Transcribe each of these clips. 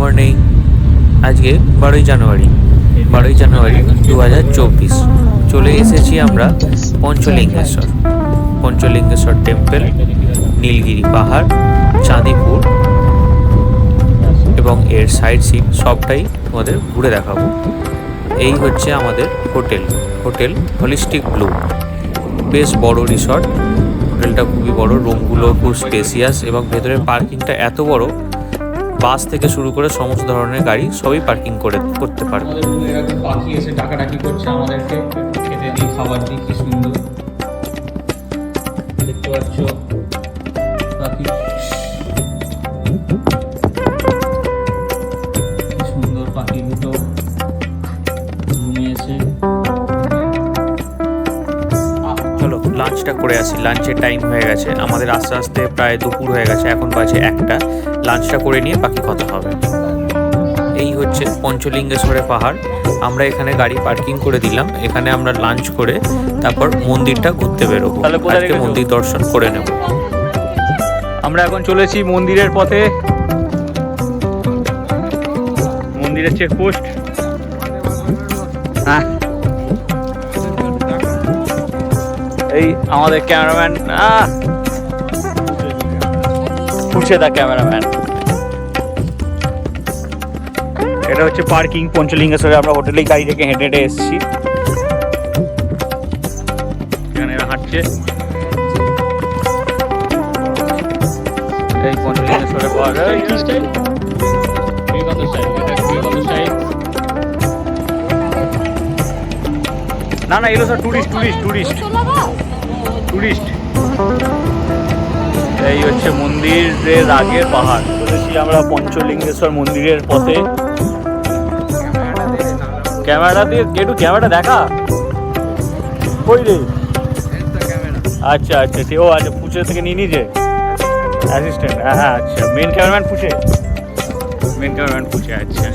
Morning. আজকে বারোই জানুয়ারি বারোই জানুয়ারি দু হাজার চব্বিশ। চলে এসেছি আমরা পঞ্চলিঙ্গেশ্বর। পঞ্চলিঙ্গেশ্বর টেম্পল, নীলগিরি পাহাড়, চাঁদিপুর এবং এর সাইড সিন সবটাই তোমাদের ঘুরে দেখাবো। এই হচ্ছে আমাদের হোটেল। Hotel holistic blue. বেশ বড় রিসর্ট। হোটেলটা খুবই বড়। রুমগুলো খুব স্পেসিয়াস এবং ভেতরের পার্কিংটা এত বড় বাস থেকে শুরু করে সমস্ত ধরনের গাড়ি সবই পার্কিং করে, করতে পারবে। পাখি এসে ডাকাডাকি করছে, আমাদেরকে খেতে দিই খাবার দিই কি সুন্দর। দেখতে পাচ্ছ পাখি। লাঞ্চটা করে আসি লাঞ্চের টাইম হয়ে গেছে। আমাদের আস্তে আস্তে প্রায় দুপুর হয়ে গেছে এখন বাজে একটা। লাঞ্চটা করে নিয়ে বাকি কথা হবে। এই হচ্ছে পঞ্চলিঙ্গেশ্বরের পাহাড়। আমরা এখানে গাড়ি পার্কিং করে দিলাম। এখানে আমরা লাঞ্চ করে তারপর মন্দিরটা ঘুরতে বেরোবো। তাহলে আজকে মন্দির দর্শন করে নেব। আমরা এখন চলেছি মন্দিরের পথে। মন্দিরের চেকপোস্ট হ্যাঁ এই আমাদের ক্যামেরাম্যান আহ! খুঁজছে দা ক্যামেরাম্যান। এটা হচ্ছে পার্কিং পঞ্চলিঙ্গেশ্বরে আমরা হোটেলেই গাড়ি থেকে হেঁটে হেঁটে এসেছি। এখানে হাঁটছে। এই পঞ্চলিঙ্গেশ্বরে পাওয়া যায় না না এগুলো সব টুরিস্ট টুরিস্ট টুরিস্ট টুরিস্ট এই হচ্ছে মন্দিরের আগের পাহাড়। চলেছি আমরা পঞ্চলিঙ্গেশ্বর মন্দিরের পথে। ক্যামেরা দিয়ে একটু ক্যামেরাটা দেখা? কই রে? আচ্ছা আচ্ছা ঠিক ও আচ্ছা পুজো থেকে নিয়ে নিয়েছে অ্যাসিস্ট্যান্ট হ্যাঁ হ্যাঁ আচ্ছা মেন ক্যামেরাম্যান পুছে। মেন ক্যামেরাম্যান পুছে আচ্ছা।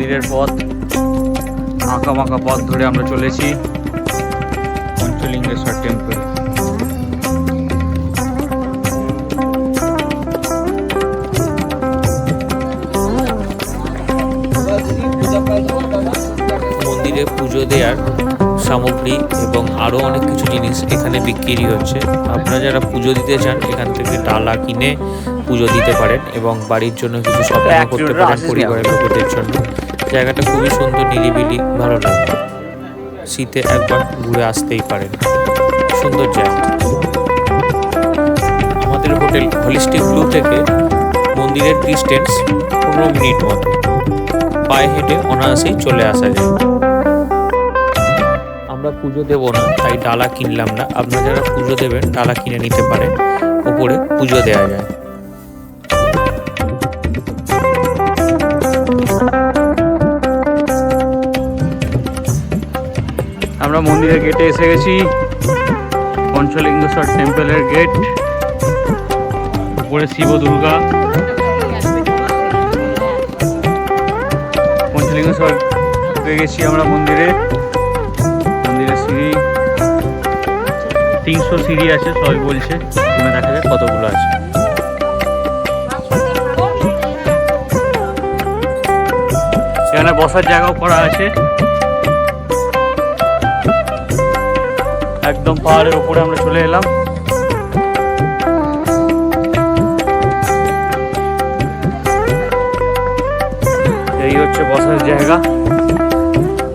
মন্দিরের পথ। আঁকা বাঁকা পথ ধরে আমরা চলেছি। পঞ্চলিঙ্গেশ্বর টেম্পল মন্দিরে পুজো দেওয়ার সামগ্রী এবং আরও অনেক কিছু জিনিস এখানে বিক্রি হচ্ছে। আপনারা যারা পুজো দিতে চান এখান থেকে ডালা কিনে পুজো দিতে পারেন এবং বাড়ির জন্য কিছু শপিং করতে পারেন পরিবারের লোকেদের জন্য। জায়গাটা খুবই সুন্দর নিরিবিলি ভালো লাগে। শীতে একবার ঘুরে আসতেই পারেন। সুন্দর জায়গা। আমাদের হোটেল হলিস্টিক ব্লু থেকে মন্দিরের ডিস্টেন্স পনেরো মিনিট মতো। পায়ে হেঁটে অনায়াসেই চলে আসা যায়। আমরা পুজো দেবো না, তাই ডালা কিনলাম না। আপনারা যারা পুজো দেবেন, ডালা কিনে নিতে পারেন। উপরে পুজো দেওয়া যায়। আমরা মন্দিরের গেটে এসে গেছি। পঞ্চলিঙ্গেশ্বর টেম্পলের গেট উপরে শিব দুর্গা। পঞ্চলিঙ্গেশ্বর গেছি আমরা মন্দিরে। সিঁড়ি তিনশো সিঁড়ি আছে, সবাই বলছে তুমি দেখা যাক কতগুলো আছে। এখানে বসার জায়গাও করা আছে। একদম পাহাড়ের উপরে আমরা চলে এলাম। এই হচ্ছে বসার জায়গা।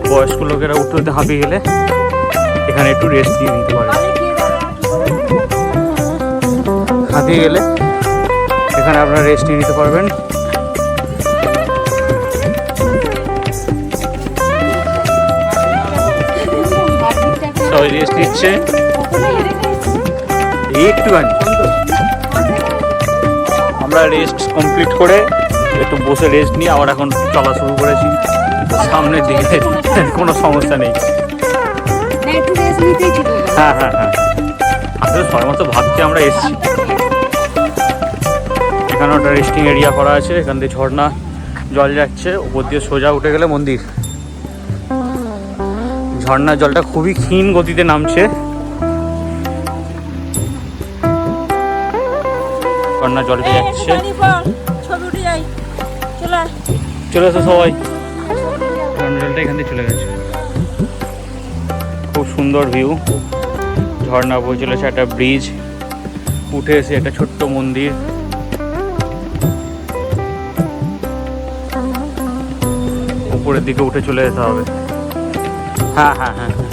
বয়স্ক লোকেরা উঠতে হাঁপিয়ে গেলে। এখানে একটু রেস্ট দিয়ে নিতে পারে হাতিয়ে গেলে এখানে আপনারা রেস্ট নিয়ে নিতে পারবেন। সবাই রেস্ট নিচ্ছে। একটুখানি। আমরা রেস্ট কমপ্লিট করে একটু বসে রেস্ট নিয়ে আবার এখন চলা শুরু করেছি। সামনের দিকে কোনো সমস্যা নেই। হ্যাঁ হ্যাঁ হ্যাঁ। আসলে আমরা এসেছি। এখানে একটা রেস্টিং এরিয়া করা আছে এখান দিয়ে ঝর্ণা জল যাচ্ছে উপর দিয়ে সোজা উঠে গেলে মন্দির। ঝর্ণার জলটা খুবই ক্ষীণ গতিতে নামছে। ঝর্ণার জলটা যাচ্ছে। চলে। চলে সবাই। ঝর্ণার জলটা এখান দিয়ে চলে গেছে। খুব সুন্দর ভিউ ঝর্ণা বয়ে চলেছে একটা ব্রিজ উঠে এসে একটা ছোট্ট মন্দির। উপরের দিকে উঠে চলে যেতে হবে। হ্যাঁ হ্যাঁ হ্যাঁ হ্যাঁ।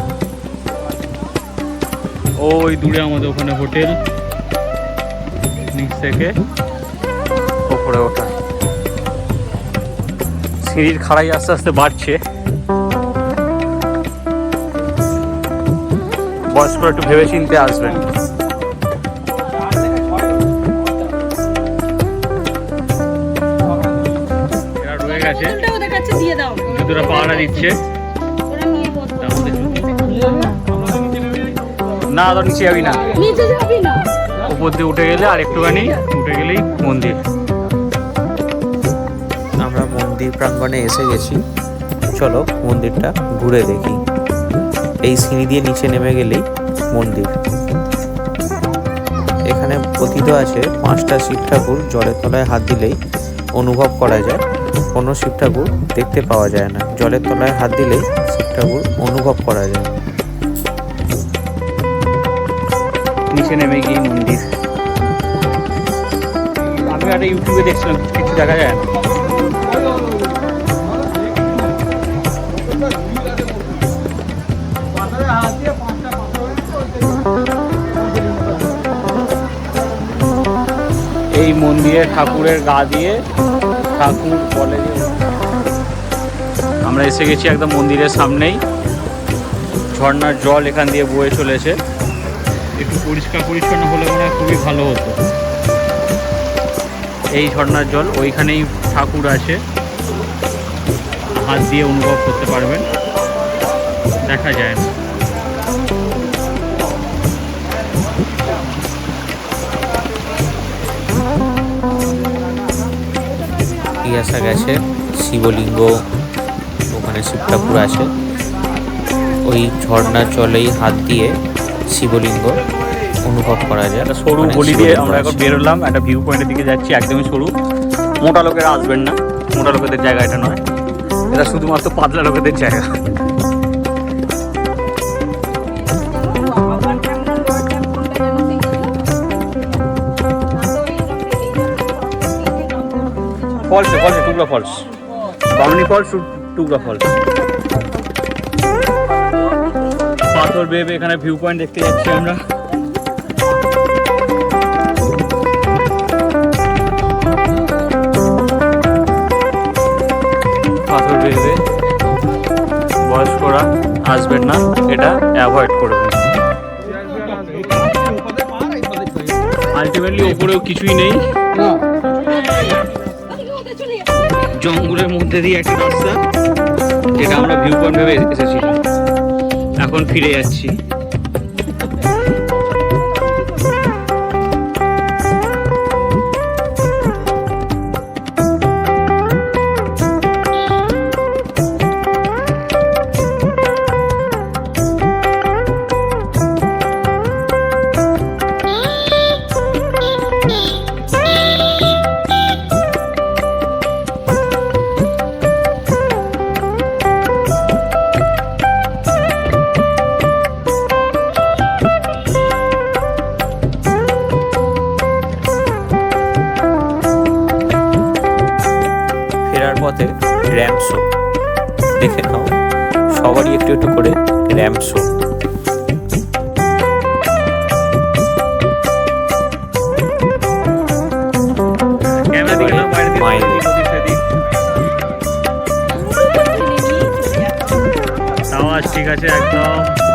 ওই দূরে আমাদের ওখানে হোটেল। নিচ থেকে ওপরে ওঠা। সিঁড়ির খাড়াই আস্তে আস্তে বাড়ছে। বয়স্করা একটু ভেবে চিনতে আসবেন দুরা পাহাড়া দিচ্ছে। না তো নিচে নিচে যাবি না। উপর দিয়ে উঠে গেলে আর একটুখানি উঠে গেলেই মন্দির। আমরা মন্দির প্রাঙ্গণে এসে গেছি। চলো মন্দিরটা ঘুরে দেখি। এই সিঁড়ি দিয়ে নিচে নেমে গেলেই মন্দির। এখানে কথিত আছে, পাঁচটা শিব ঠাকুর জলের তলায় হাত দিলেই অনুভব করা যায়, কোনো শিব ঠাকুর দেখতে পাওয়া যায় না। জলের তলায় হাত দিলেই শিব ঠাকুর অনুভব করা যায়। নিচে নেমে গিয়ে মন্দির। আমি একটা ইউটিউবে দেখছিলাম, কিছু দেখা যায় না। এই মন্দিরে ঠাকুরের গা দিয়ে ঠাকুর বলে আমরা এসে গেছি একদম মন্দিরের সামনেই। ঝর্ণার জল এখান দিয়ে বয়ে চলেছে। একটু পরিষ্কার পরিচ্ছন্ন হলে মনে হয় খুবই ভালো হতো। এই ঝর্ণার জল ওইখানেই ঠাকুর আছে। হাত দিয়ে অনুভব করতে পারবেন। দেখা যায় না। আসা গেছে শিবলিঙ্গ ওখানে শিব ঠাকুর আছে। ওই ঝর্ণার জলেই হাত দিয়ে শিবলিঙ্গ অনুভব করা যায়। একটা সরু বলি গলি দিয়ে আমরা এখন বেরোলাম একটা ভিউ পয়েন্টের দিকে যাচ্ছি একদমই সরু। মোটা লোকেরা আসবেন না মোটা লোকেদের জায়গা এটা নয়। এটা শুধুমাত্র পাতলা লোকেদের জায়গা। ফলস ফলস টুকরা ফলস বামনি ফলস টুকরা ফলস পাথর বেবে এখানে ভিউ পয়েন্ট দেখতে যাচ্ছি আমরা। পাথর বেবে বয়স্করা আসবেন না, এটা অ্যাভয়েড করবেন। আলটিমেটলি ওপরেও কিছুই নেই। জঙ্গলের মধ্যে দিয়ে একটা রাস্তা যেটা আমরা ভিউ পয়েন্ট ভেবে এসেছিলাম। এখন ফিরে যাচ্ছি। র্যাম্প শো দেখে নাও সবারই একটু একটু করে র্যাম্প শো ঠিক আছে একদম।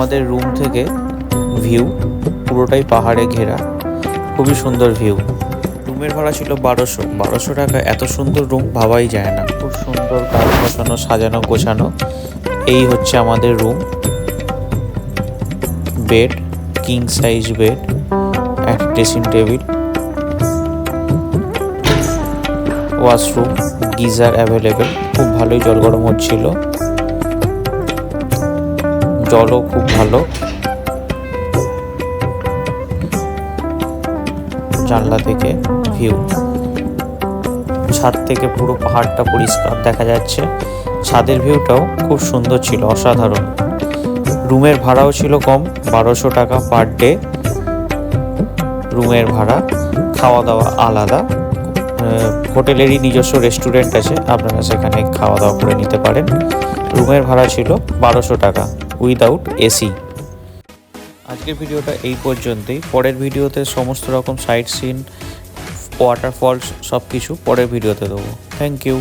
আমাদের রুম থেকে ভিউ পুরোটাই পাহাড়ে ঘেরা। খুবই সুন্দর ভিউ রুমের ভাড়া ছিল বারোশো। বারোশো টাকা। এত সুন্দর রুম ভাবাই যায় না। খুব সুন্দর গাছ বসানো, সাজানো, গোছানো। এই হচ্ছে আমাদের room bed king size bed এক dressing table washroom geyser available খুব ভালোই জল গরম হচ্ছিল। জলও খুব ভালো। জানলা থেকে ভিউ ছাদ থেকে পুরো পাহাড়টা পরিষ্কার দেখা যাচ্ছে। ছাদের ভিউটাও খুব সুন্দর ছিল, অসাধারণ। রুমের ভাড়াও ছিল কম, বারোশো টাকা পার ডে রুমের ভাড়া খাওয়া দাওয়া আলাদা হোটেলেরই নিজস্ব রেস্টুরেন্ট আছে, আপনারা সেখানে খাওয়া দাওয়া করে নিতে পারেন। রুমের ভাড়া ছিল বারোশো টাকা। Without AC. আজকের ভিডিওটা এই পর্যন্তই। পরের ভিডিওতে সমস্ত রকম সাইট সিন, ওয়াটারফলস সব কিছু পরের ভিডিওতে দেবো। Thank you.